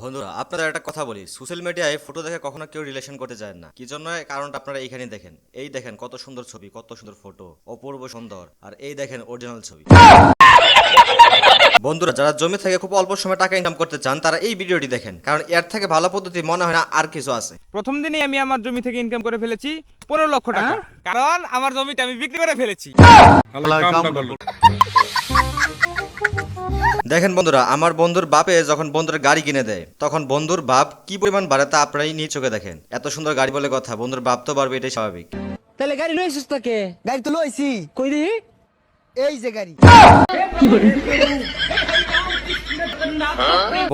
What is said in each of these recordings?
বন্ধুরা আপনাদের একটা কথা বলি। সোশ্যাল মিডিয়ায় ফটো দেখে কখনো কেউ রিলেশন করতে চায় না। কি জন্য? কারণটা আপনারা এইখানে দেখেন। এই দেখেন কত সুন্দর ছবি কত সুন্দর ফটো অপূর্ব সুন্দর। আর এই দেখেন অরিজিনাল ছবি। বন্ধুরা যারা জমি থেকে খুব অল্প সময় টাকা ইনকাম করতে চান তারা এই ভিডিওটি দেখেন। কারণ এর থেকে ভালো পদ্ধতি মনে হয় না আর কিছু আছে। প্রথম দিনই আমি আমার জমি থেকে ইনকাম করে ফেলেছি পনেরো লক্ষ টাকা। কারণ আমার জমিটা আমি বিক্রি করে ফেলেছি। দেখেন বন্ধুরা আমার বন্ধুর বাপে যখন বন্ধুর গাড়ি কিনে দেয় তখন বন্ধুর বাপ কি পরিমাণ বাড়ে তা আপনারাই নিজ চোখে দেখেন। এত সুন্দর গাড়ি বলে কথা বন্ধুর বাপ তো বাড়বে এটাই স্বাভাবিক। তাহলে গাড়ি লইছিস তোকে? গাড়ি তো লইছি। কই দি এই যে গাড়ি।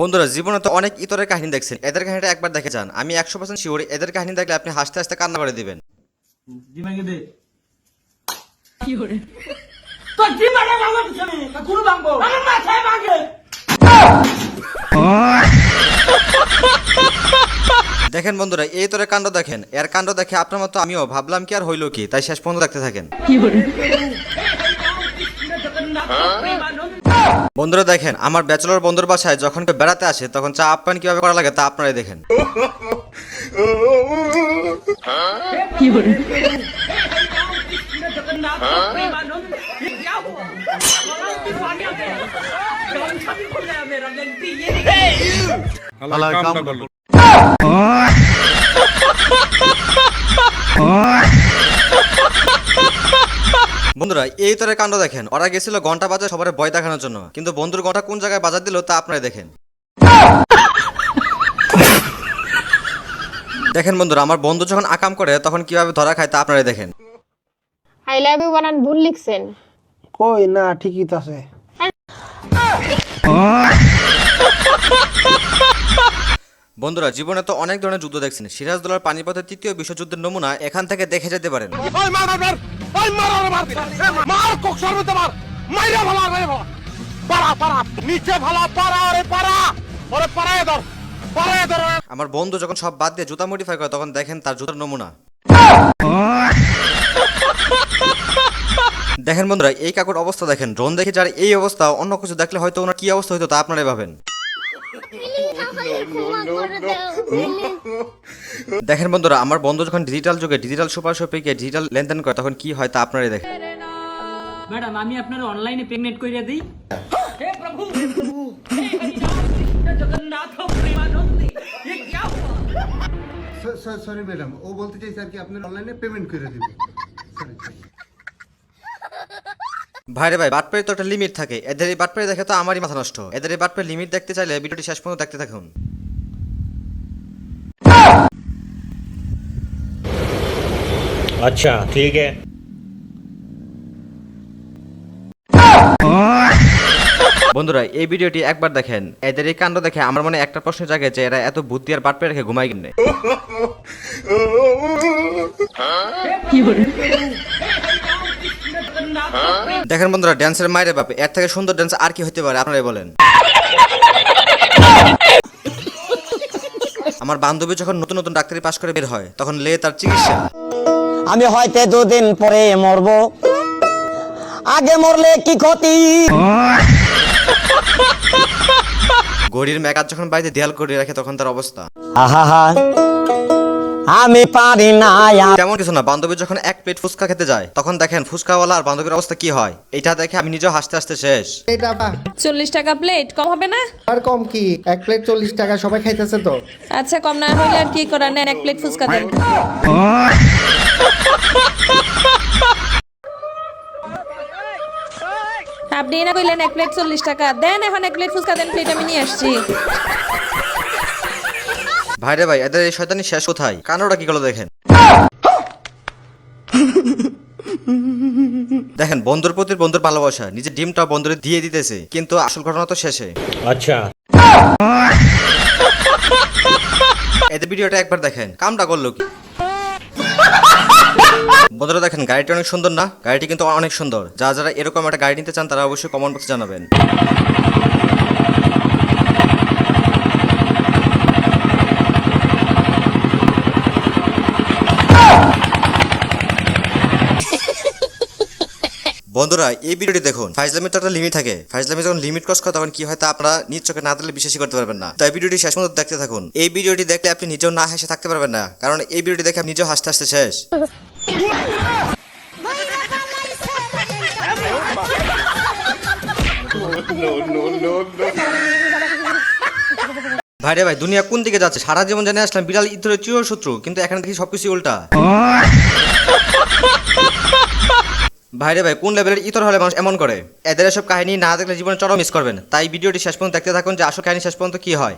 বন্ধুরা জীবনে তো অনেক ইতরের কাহিনী দেখছেন। এদের কাহিনীটা একবার দেখে যান। আমি একশো পার্সেন্ট শিওর এদের কাহিনী দেখলে আপনি হাসতে হাসতে কান্না করে দিবেন। দেখেন বন্ধুরা এই তোরে কাণ্ড দেখেন। এর কাণ্ড দেখে আপনার মতো আমিও ভাবলাম কি আর হইল কি তাই শেষ পর্যন্ত দেখতে থাকেন। বন্ধুরা দেখেন আমার ব্যাচেলর বন্ধুর বাসায় যখন কেউ বেড়াতে আসে তখন চা আপ্যায়ন কীভাবে করা লাগে তা আপনারাই দেখেন। বন্ধুরা, এই তোরে কাণ্ড দেখেন। ওরা গেছিল ঘণ্টা বাজার সবার ভয় দেখানোর জন্য। কিন্তু বন্ধুর ঘণ্টা কোন জায়গায় বাজার দিল, তা আপনারা দেখেন। দেখেন বন্ধুরা, আমার বন্ধু যখন আকাম করে, তখন কীভাবে ধরা খায় তা আপনারা দেখেন। আই লাভ ইউ বানান, ভুল লিখছেন। কই? না ঠিকই তো আছে। বন্ধুরা জীবনে তো অনেক ধরনের যুদ্ধ দেখছেন সিরাজদৌলার পানিপথের তৃতীয় বিশ্বযুদ্ধের নমুনা এখান থেকে দেখে যেতে পারেন। আমার বন্ধু যখন সব বাদ দিয়ে জুতা মডিফাই করে তখন দেখেন তার জুতার নমুনা। দেখেন বন্ধুরা এই কাকুর অবস্থা দেখেন। ড্রোন দেখে যার এই অবস্থা অন্য কিছু দেখলে হয়তো ওনার কি অবস্থা হতো তা আপনারাই ভাবেন। দেখেন বন্ধুরা আমার বন্ধু যখন ডিজিটাল যুগে ডিজিটাল সুপার শপিংয়ে ডিজিটাল লেনদেন করে তখন কি হয় তা আপনারাই দেখেন। ম্যাডাম আমি আপনার অনলাইনে পেমেন্ট কইরা দিই। সরি ম্যাডাম ও বলতে চাইছে আর কি আপনার অনলাইনে পেমেন্ট করে দিব? সরি ভাইরে ভাই বাটপাড়ির তো একটা লিমিট থাকে। এদের এই বাটপাড়ি দেখে তো আমারই মাথা নষ্ট। এদের এই বাটপাড়ির লিমিট দেখতে চাইলে ভিডিওটি শেষ পর্যন্ত দেখতে থাকুন। আচ্ছা ঠিক আছে বন্ধুরা এই ভিডিওটি একবার দেখেন। এদের এই কাণ্ড দেখে আমার মনে একটা প্রশ্ন জাগে যে এরা এত বুদ্ধি আর বাটপে রেখে ঘুমাই কিনে দেখেন বন্ধুরা ড্যান্সের মায়ের বাপে এর থেকে সুন্দর ড্যান্স আর কি হতে পারে আপনারাই বলেন। আমার বান্ধবী যখন নতুন নতুন ডাক্তারি পাশ করে বের হয় তখন লে তার চিকিৎসা। আমি হয়তো দুদিন পরে মরব। আগে মরলে কি ক্ষতি? গড়ির মেকআপ যখন বাড়িতে দেয়াল করে রাখে তখন তার অবস্থা। আহা আমি পারি না তেমন কিছু না বান্ধবী যখন এক প্লেট ফুচকা খেতে যায় তখন দেখেন ফুচকাওয়ালা আর বান্ধবীর অবস্থা কি হয়? এটা দেখে আমি নিজেও হাসতে হাসতে শেষ। চল্লিশ টাকা প্লেট কম হবে না? আর কম কি? এক প্লেট চল্লিশ টাকা সবাই খাইতেছে তো। আচ্ছা কম না হলে আর কি করার? নেন এক প্লেট ফুচকা দেন। আপনি না কইলেন এক প্লেট চল্লিশ টাকা। দেন এখন এক প্লেট ফুচকা দেন প্লেট আমি নিয়ে আসছি। ভাইরে ভাই এদের এই শয়তানি শেষ কোথায়? কানোটা কি করল দেখেন? দেখেন বন্ধুর প্রতি বন্ধুর ভালোবাসা নিজের ডিমটা বন্ধুরে দিয়ে দিতেছে কিন্তু আসল ঘটনা তো শেষে। আচ্ছা। এদের ভিডিওটা একবার দেখেন কামটা করল কি? বন্ধুরা দেখেন গাড়িটি অনেক সুন্দর না? গাড়িটি কিন্তু অনেক সুন্দর। যারা যারা এরকম একটা গাড়ি নিতে চান তারা অবশ্যই কমেন্ট বক্সে জানাবেন। বন্ধুরা, এই ভিডিওটি দেখুন। ফাইজলামের তো একটা লিমিট থাকে। ফাইজলামে যখন লিমিট ক্রস করে, তখন কি হয় তা আপনারা নিজ চোখে না দিলে বিশ্বাসই করতে পারবেন না। তাই ভিডিওটি শেষ পর্যন্ত দেখতে থাকুন। এই ভিডিওটি দেখলে আপনি নিজেও না হেসে থাকতে পারবেন না। কারণ এই ভিডিওটি দেখে আপনি নিজেও হাসতে হাসতে শেষ। ভাই রে ভাই, দুনিয়া কোন দিকে যাচ্ছে? সারা জীবন জেনে আসলাম বিড়াল ইতরের চির শত্রু, কিন্তু এখানে দেখি সবকিছু উল্টা। ভাই রে ভাই কোন লেভেলের ইতর হলে মানুষ এমন করে? এদের এসব কাহিনী না দেখলে জীবনে চরম মিস করবেন। তাই ভিডিওটি শেষ পর্যন্ত দেখতে থাকুন যে আসল কাহিনী শেষ পর্যন্ত কি হয়।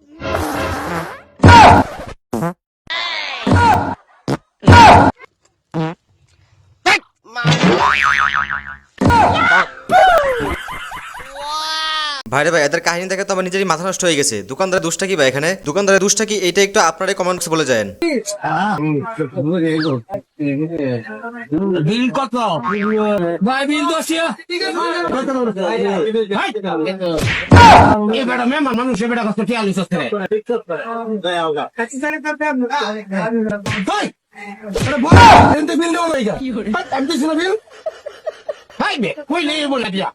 রে ভাই এদের কাহিনী দেখে তো আমার নিজেরই মাথা নষ্ট হয়ে গেছে। দোকানদারের দুষ্টা কি ভাই এখানে? দোকানদারের দুষ্টা কি? এইটা একটু আপনারাই কমেন্ট বক্সে বলে যান। বিল কত? ভাই বেটা মানুষ বেটা কষ্ট আমি তো বিল? হাই বে কই বলে দিয়া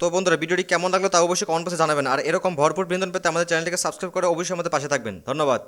তো বন্ধুরা, ভিডিওটি কেমন লাগল তা অবশ্যই কমেন্ট বক্সে জানাবেন। আর এরকম ভরপুর বিনোদন পেতে আমাদের চ্যানেলটিকে সাবস্ক্রাইব করে অবশ্যই আমাদের পাশে থাকবেন। ধন্যবাদ।